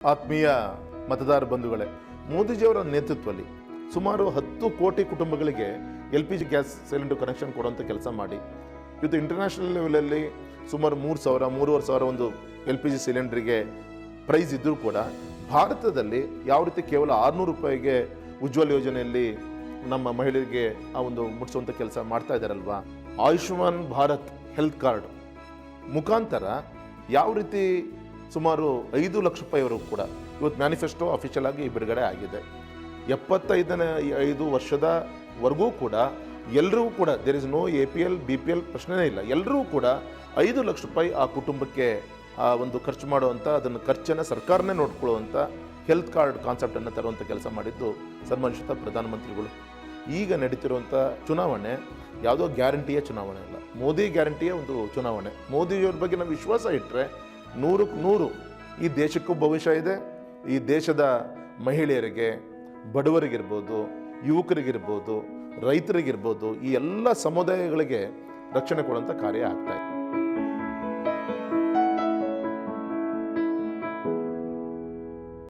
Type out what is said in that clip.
ಆತ್ಮೀಯ ಮತದಾರ ಬಂಧುಗಳೇ, ಮೋದಿಜಿಯವರ ನೇತೃತ್ವದಲ್ಲಿ ಸುಮಾರು ಹತ್ತು ಕೋಟಿ ಕುಟುಂಬಗಳಿಗೆ L P G gas cylinder connection ಕೊಡುವಂಥ ಕೆಲಸ ಮಾಡಿ, ಇವತ್ತು ಇಂಟರ್ನ್ಯಾಷನಲ್ ಲೆವೆಲಲ್ಲಿ ಸುಮಾರು ಮೂರು ಸಾವಿರ, ಮೂರುವರೆ ಸಾವಿರ ಒಂದು ಎಲ್ ಪಿ ಜಿ ಸಿಲಿಂಡ್ರಿಗೆ ಪ್ರೈಸ್ ಇದ್ದರೂ ಕೂಡ ಭಾರತದಲ್ಲಿ ಯಾವ ರೀತಿ ಕೇವಲ ಆರುನೂರು ರೂಪಾಯಿಗೆ ಉಜ್ವಲ್ ಯೋಜನೆಯಲ್ಲಿ ನಮ್ಮ ಮಹಿಳೆಯರಿಗೆ ಆ ಒಂದು ಮುಟ್ಟಿಸುವಂಥ ಕೆಲಸ ಮಾಡ್ತಾ ಇದ್ದಾರಲ್ವಾ ಆಯುಷ್ಮಾನ್ ಭಾರತ್ ಹೆಲ್ತ್ ಕಾರ್ಡ್ ಮುಖಾಂತರ ಯಾವ ರೀತಿ ಸುಮಾರು ಐದು ಲಕ್ಷ ರೂಪಾಯಿವರೆಗೂ ಕೂಡ ಇವತ್ತು ಮ್ಯಾನಿಫೆಸ್ಟೋ ಅಫಿಷಿಯಲ್ ಆಗಿ ಬಿಡುಗಡೆ ಆಗಿದೆ. ಎಪ್ಪತ್ತೈದನೇ ಐದು ವರ್ಷದವರೆಗೂ ಕೂಡ ಎಲ್ಲರೂ ಕೂಡ there is no A P L B P L ಪ್ರಶ್ನೆನೇ ಇಲ್ಲ. ಎಲ್ಲರೂ ಕೂಡ ಐದು ಲಕ್ಷ ರೂಪಾಯಿ ಆ ಕುಟುಂಬಕ್ಕೆ ಆ ಒಂದು ಖರ್ಚು ಮಾಡುವಂಥ ಅದನ್ನು ಖರ್ಚನ್ನು ಸರ್ಕಾರನೇ ನೋಡ್ಕೊಳ್ಳುವಂಥ ಹೆಲ್ತ್ ಕಾರ್ಡ್ ಕಾನ್ಸೆಪ್ಟನ್ನು ತರುವಂಥ ಕೆಲಸ ಮಾಡಿದ್ದು ಸನ್ಮಾನಿಸಿದ ಪ್ರಧಾನಮಂತ್ರಿಗಳು. ಈಗ ನಡೀತಿರುವಂಥ ಚುನಾವಣೆ ಯಾವುದೋ ಗ್ಯಾರಂಟಿಯ ಚುನಾವಣೆ ಅಲ್ಲ. ಮೋದಿ ಗ್ಯಾರಂಟಿಯ ಒಂದು ಚುನಾವಣೆ. ಮೋದಿಯವ್ರ ಬಗ್ಗೆ ನಾವು ವಿಶ್ವಾಸ ಇಟ್ಟರೆ ನೂರಕ್ಕೆ ನೂರು. ಈ ದೇಶಕ್ಕೂ ಭವಿಷ್ಯ ಇದೆ. ಈ ದೇಶದ ಮಹಿಳೆಯರಿಗೆ, ಬಡವರಿಗಿರ್ಬೋದು, ಯುವಕರಿಗಿರ್ಬೋದು, ರೈತರಿಗಿರ್ಬೋದು ಈ ಎಲ್ಲ ಸಮುದಾಯಗಳಿಗೆ ರಕ್ಷಣೆ ಕೊಡುವಂಥ ಕಾರ್ಯ ಆಗ್ತಾ ಇದೆ.